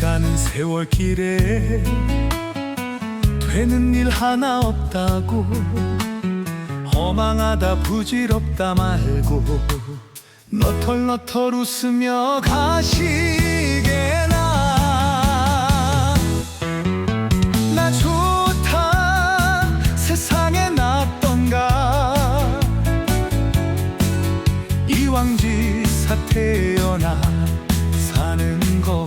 가는 세월 길에 되는 일 하나 없다고 허망하다 부질없다 말고 너털너털 웃으며 가시 태어나 사는 거.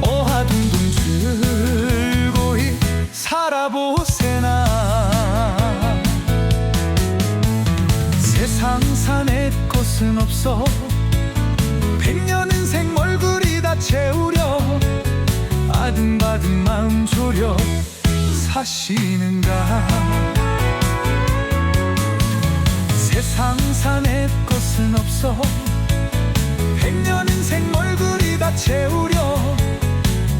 어하둥둥 즐거이 살아보세나. 세상 산에 것은 없어. 백년 인생 멀구리 다 채우려. 아등바등 마음 졸여 사시는가. 세상 산에 것은 없어. 백년 인생 멀구리 다 채우려.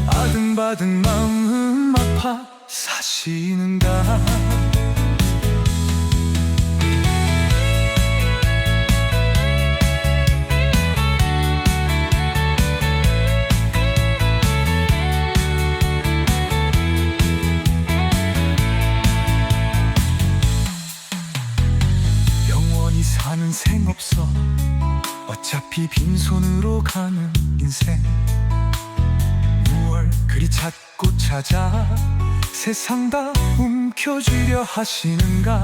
아등바등 마음 아파. 사시는가 없어. 어차피 빈손으로 가는 인생. 무얼 그리 찾고 찾아 세상 다 움켜쥐려 하시는가?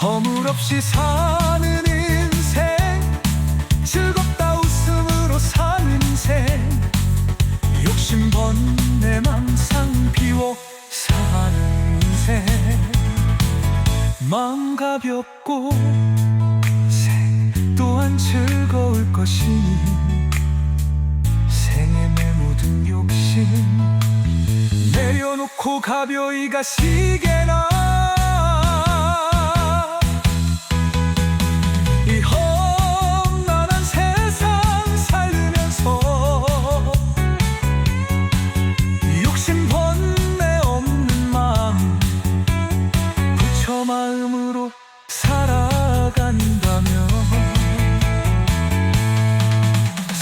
허물없이 사는 인생. 즐겁다 웃음으로 사는 인생. 욕심 번내 망상 비워 사는 인생 마음 가볍고 생 또한 즐거울 것이니 생의 내 모든 욕심 내려놓고 가벼이 가시게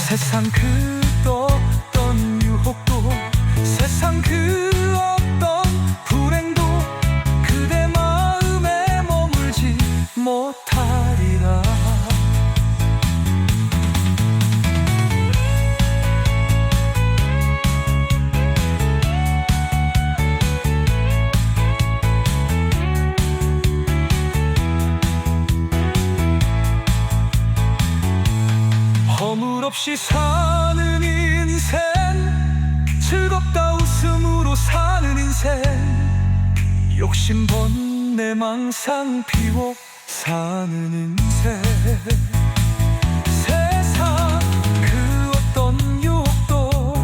세상 그 없이 사는 인생 즐겁다 웃음으로 사는 인생 욕심 번내 망상 피워 사는 인생 세상 그 어떤 욕도,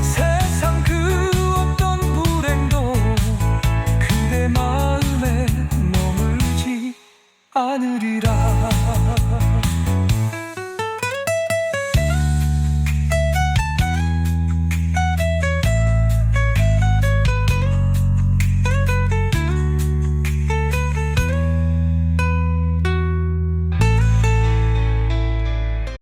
세상 그 어떤 불행도, 그대 마음에 머물지 않리라.